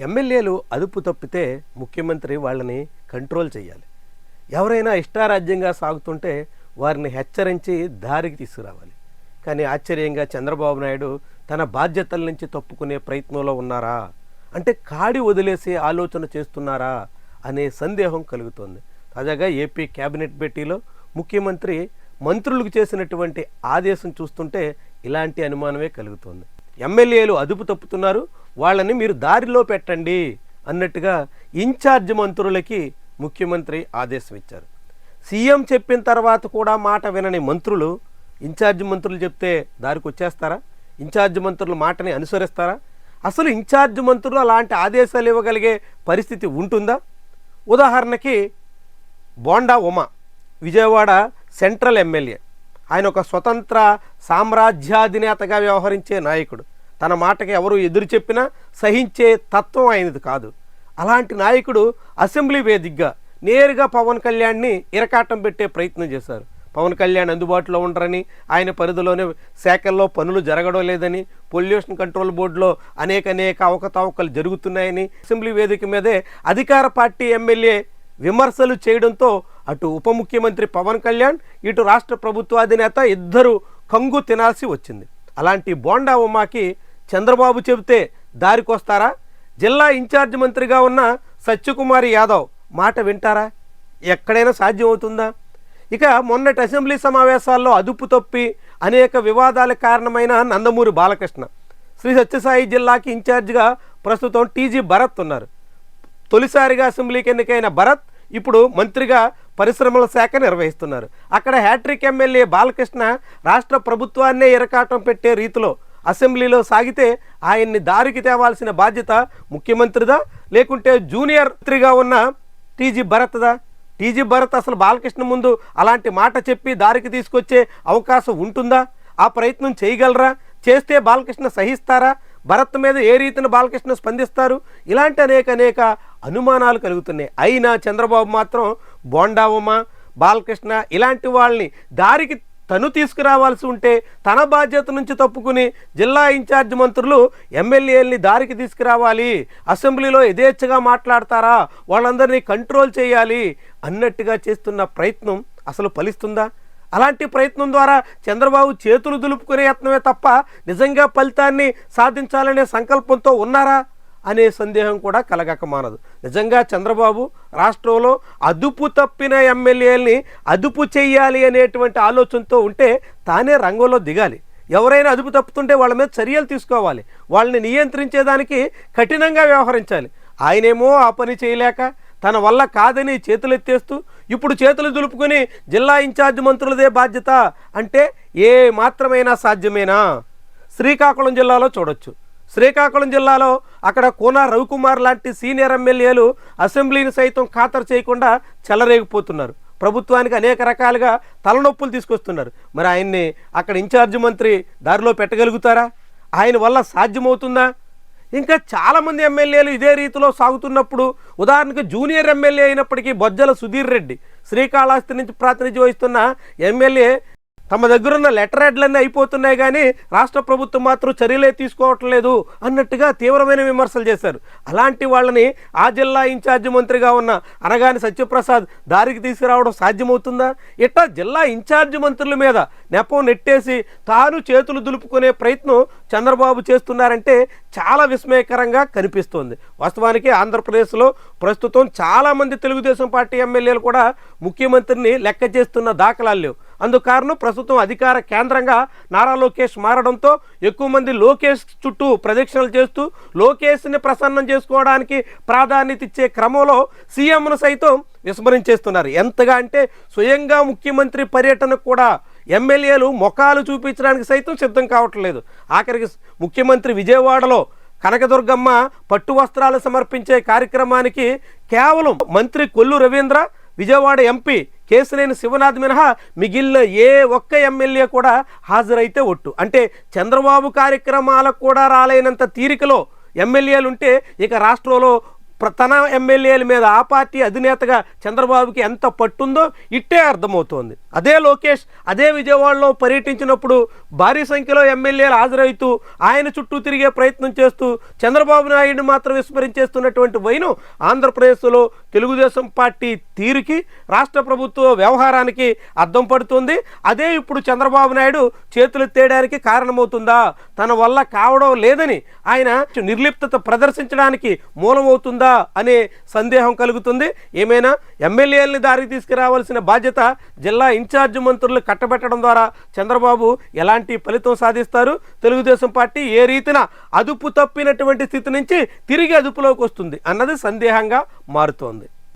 ఎమ్మెల్యేలు అదుపు తప్పితే ముఖ్యమంత్రి వాళ్ళని కంట్రోల్ చేయాలి. ఎవరైనా ఇష్టారాజ్యంగా సాగుతుంటే వారిని హెచ్చరించి దారికి తీసుకురావాలి. కానీ ఆశ్చర్యంగా చంద్రబాబు నాయుడు తన బాధ్యతల నుంచి తప్పుకునే ప్రయత్నంలో ఉన్నారా? అంటే కాడి వదిలేసే ఆలోచన చేస్తున్నారా అనే సందేహం కలుగుతోంది. తాజాగా ఏపీ కేబినెట్ భేటీలో ముఖ్యమంత్రి మంత్రులకు చేసినటువంటి ఆదేశం చూస్తుంటే ఇలాంటి అనుమానమే కలుగుతోంది. ఎమ్మెల్యేలు అదుపు తప్పుతున్నారు వాళ్ళని మీరు దారిలో పెట్టండి అన్నట్టుగా ఇన్ఛార్జ్ మంత్రులకి ముఖ్యమంత్రి ఆదేశం ఇచ్చారు సీఎం చెప్పిన తర్వాత కూడా మాట వినని మంత్రులు ఇన్ఛార్జ్ మంత్రులు చెప్తే దారికి వచ్చేస్తారా? ఇన్ఛార్జ్ మంత్రుల మాటని అనుసరిస్తారా? అసలు ఇన్ఛార్జ్ మంత్రులు అలాంటి ఆదేశాలు ఇవ్వగలిగే పరిస్థితి ఉంటుందా? ఉదాహరణకి బోండా ఉమా విజయవాడ సెంట్రల్ ఎమ్మెల్యే. ఆయన ఒక స్వతంత్ర సామ్రాజ్యాధినేతగా వ్యవహరించే నాయకుడు. తన మాటకి ఎవరు ఎదురు చెప్పినా సహించే తత్వం ఆయనది కాదు. అలాంటి నాయకుడు అసెంబ్లీ వేదికగా నేరుగా పవన్ కళ్యాణ్ని ఇరకాటం పెట్టే ప్రయత్నం చేశారు. పవన్ కళ్యాణ్ అందుబాటులో ఉండరని ఆయన పరిధిలోనే శాఖల్లో పనులు జరగడం లేదని పొల్యూషన్ కంట్రోల్ బోర్డులో అనేక అనేక అవకతవకలు జరుగుతున్నాయని అసెంబ్లీ వేదిక మీదే అధికార పార్టీ ఎమ్మెల్యే విమర్శలు చేయడంతో అటు ఉప ముఖ్యమంత్రి పవన్ కళ్యాణ్ ఇటు రాష్ట్ర ప్రభుత్వాధినేత ఇద్దరు కంగు తినాల్సి వచ్చింది. అలాంటి బోండా ఉమాకి చంద్రబాబు చెబితే దారికొస్తారా? జిల్లా ఇన్ఛార్జ్ మంత్రిగా ఉన్న సత్యకుమారి యాదవ్ మాట వింటారా? ఎక్కడైనా సాధ్యం అవుతుందా ఇక మొన్నటి అసెంబ్లీ సమావేశాల్లో అదుపు తప్పి అనేక వివాదాల కారణమైన నందమూరి బాలకృష్ణ శ్రీ సత్యసాయి జిల్లాకి ఇన్ఛార్జిగా ప్రస్తుతం టీజీ భరత్ ఉన్నారు. తొలిసారిగా అసెంబ్లీకి ఎన్నికైన భరత్ ఇప్పుడు మంత్రిగా పరిశ్రమల శాఖ నిర్వహిస్తున్నారు. అక్కడ హ్యాట్రిక్ ఎమ్మెల్యే బాలకృష్ణ రాష్ట్ర ప్రభుత్వాన్నే ఇరకాటం పెట్టే రీతిలో అసెంబ్లీలో సాగితే ఆయన్ని దారికి తేవాల్సిన బాధ్యత ముఖ్యమంత్రిదా? లేకుంటే జూనియర్ మంత్రిగా ఉన్న టీజీ భరత్దా? టీజీ భరత్ అసలు బాలకృష్ణ ముందు అలాంటి మాట చెప్పి దారికి తీసుకొచ్చే అవకాశం ఉంటుందా? ఆ ప్రయత్నం చేయగలరా? చేస్తే బాలకృష్ణ సహిస్తారా? భరత్ మీద ఏ రీతిన బాలకృష్ణ స్పందిస్తారు? ఇలాంటి అనేక అనేక అనుమానాలు కలుగుతున్నాయి. అయినా చంద్రబాబు మాత్రం బోండావమ్మ బాలకృష్ణ ఇలాంటి వాళ్ళని దారికి తను తీసుకురావాల్సి ఉంటే తన బాధ్యత నుంచి తప్పుకుని జిల్లా ఇన్ఛార్జ్ మంత్రులు ఎమ్మెల్యేలని దారికి తీసుకురావాలి. అసెంబ్లీలో యథేచ్ఛగా మాట్లాడతారా? వాళ్ళందరినీ కంట్రోల్ చేయాలి అన్నట్టుగా చేస్తున్న ప్రయత్నం అసలు ఫలిస్తుందా? అలాంటి ప్రయత్నం ద్వారా చంద్రబాబు చేతులు దులుపుకునే యత్నమే తప్ప నిజంగా ఫలితాన్ని సాధించాలనే సంకల్పంతో ఉన్నారా? అనే సందేహం కూడా కలగక మానదు. నిజంగా చంద్రబాబు రాష్ట్రంలో అదుపు తప్పిన ఎమ్మెల్యేల్ని అదుపు చేయాలి అనేటువంటి ఆలోచనతో ఉంటే తానే రంగంలో దిగాలి. ఎవరైనా అదుపు తప్పుతుంటే వాళ్ళ మీద చర్యలు తీసుకోవాలి. వాళ్ళని నియంత్రించేదానికి కఠినంగా వ్యవహరించాలి. ఆయనేమో ఆ పని చేయలేక తన వల్ల కాదని చేతులు ఎత్తేస్తూ ఇప్పుడు చేతులు దులుపుకొని జిల్లా ఇన్ఛార్జ్ మంత్రులదే బాధ్యత అంటే ఏ మాత్రమైనా సాధ్యమేనా? శ్రీకాకుళం జిల్లాలో చూడొచ్చు. శ్రీకాకుళం జిల్లాలో అక్కడ కోన రవికుమార్ లాంటి సీనియర్ ఎమ్మెల్యేలు అసెంబ్లీని సైతం ఖాతరు చేయకుండా చెలరేగిపోతున్నారు. ప్రభుత్వానికి అనేక రకాలుగా తలనొప్పులు తీసుకొస్తున్నారు. మరి ఆయన్ని అక్కడ ఇన్ఛార్జ్ మంత్రి దారిలో పెట్టగలుగుతారా? ఆయన వల్ల సాధ్యమవుతుందా? ఇంకా చాలామంది ఎమ్మెల్యేలు ఇదే రీతిలో సాగుతున్నప్పుడు ఉదాహరణకు జూనియర్ ఎమ్మెల్యే అయినప్పటికీ బొజ్జల సుధీర్ రెడ్డి శ్రీకాళహస్తి నుంచి ప్రాతినిధ్యం వహిస్తున్న ఎమ్మెల్యే తమ దగ్గరున్న లెటర్ హెడ్లన్నీ అయిపోతున్నాయి కానీ రాష్ట్ర ప్రభుత్వం మాత్రం చర్యలే తీసుకోవటం లేదు అన్నట్టుగా తీవ్రమైన విమర్శలు చేశారు. అలాంటి వాళ్ళని ఆ జిల్లా ఇన్ఛార్జి మంత్రిగా ఉన్న అనగాని సత్యప్రసాద్ దారికి తీసుకురావడం సాధ్యమవుతుందా? ఇట్లా జిల్లా ఇన్ఛార్జి మంత్రుల మీద నెపం నెట్టేసి తాను చేతులు దులుపుకునే ప్రయత్నం చంద్రబాబు చేస్తున్నారంటే చాలా విస్మయకరంగా కనిపిస్తోంది. వాస్తవానికి ఆంధ్రప్రదేశ్లో ప్రస్తుతం చాలామంది తెలుగుదేశం పార్టీ ఎమ్మెల్యేలు కూడా ముఖ్యమంత్రిని లెక్క చేస్తున్న దాఖలాలు లేవు. అందుకు కారణం ప్రస్తుతం అధికార కేంద్రంగా నారా లోకేష్ మారడంతో ఎక్కువ మంది లోకేష్ చుట్టూ ప్రదక్షిణలు చేస్తూ లోకేష్ని ప్రసన్నం చేసుకోవడానికి ప్రాధాన్యత ఇచ్చే క్రమంలో సీఎంను సైతం విస్మరించేస్తున్నారు. ఎంతగా అంటే స్వయంగా ముఖ్యమంత్రి పర్యటనకు కూడా ఎమ్మెల్యేలు ముఖాలు చూపించడానికి సైతం సిద్ధం కావట్లేదు. ఆఖరికి ముఖ్యమంత్రి విజయవాడలో కనకదుర్గమ్మ పట్టు వస్త్రాలు సమర్పించే కార్యక్రమానికి కేవలం మంత్రి కొల్లు రవీంద్ర విజయవాడ ఎంపీ కేసినేని శివనాథ్ మినహా మిగిలిన ఏ ఒక్క ఎమ్మెల్యే కూడా హాజరైతే ఒట్టు. అంటే చంద్రబాబు కార్యక్రమాలకు కూడా రాలేనంత తీరికలో ఎమ్మెల్యేలు ఉంటే ఇక రాష్ట్రంలో తన ఎమ్మెల్యేల మీద ఆ పార్టీ అధినేతగా చంద్రబాబుకి ఎంత పట్టుందో ఇట్టే అర్థమవుతోంది. అదే లోకేష్ అదే విజయవాడలో పర్యటించినప్పుడు భారీ సంఖ్యలో ఎమ్మెల్యేలు హాజరవుతూ ఆయన చుట్టూ తిరిగే ప్రయత్నం చేస్తూ చంద్రబాబు నాయుడిని మాత్రం విస్మరించేస్తున్నటువంటి వైను ఆంధ్రప్రదేశ్లో తెలుగుదేశం పార్టీ తీరుకి రాష్ట్ర ప్రభుత్వ వ్యవహారానికి అద్దం పడుతుంది. అదే ఇప్పుడు చంద్రబాబు నాయుడు చేతులు తేయడానికి కారణమవుతుందా? తన వల్ల కావడం లేదని ఆయన నిర్లిప్తత ప్రదర్శించడానికి మూలమవుతుందా? అనే సందేహం కలుగుతుంది. ఏమైనా ఎమ్మెల్యేలని దారికి తీసుకురావాల్సిన బాధ్యత జిల్లా ఇన్ఛార్జ్ మంత్రులు కట్టబెట్టడం ద్వారా చంద్రబాబు ఎలాంటి ఫలితం సాధిస్తారు? తెలుగుదేశం పార్టీ ఏ రీతిన అదుపు తప్పినటువంటి స్థితి నుంచి తిరిగి అదుపులోకి వస్తుంది అన్నది సందేహంగా మారుతోంది.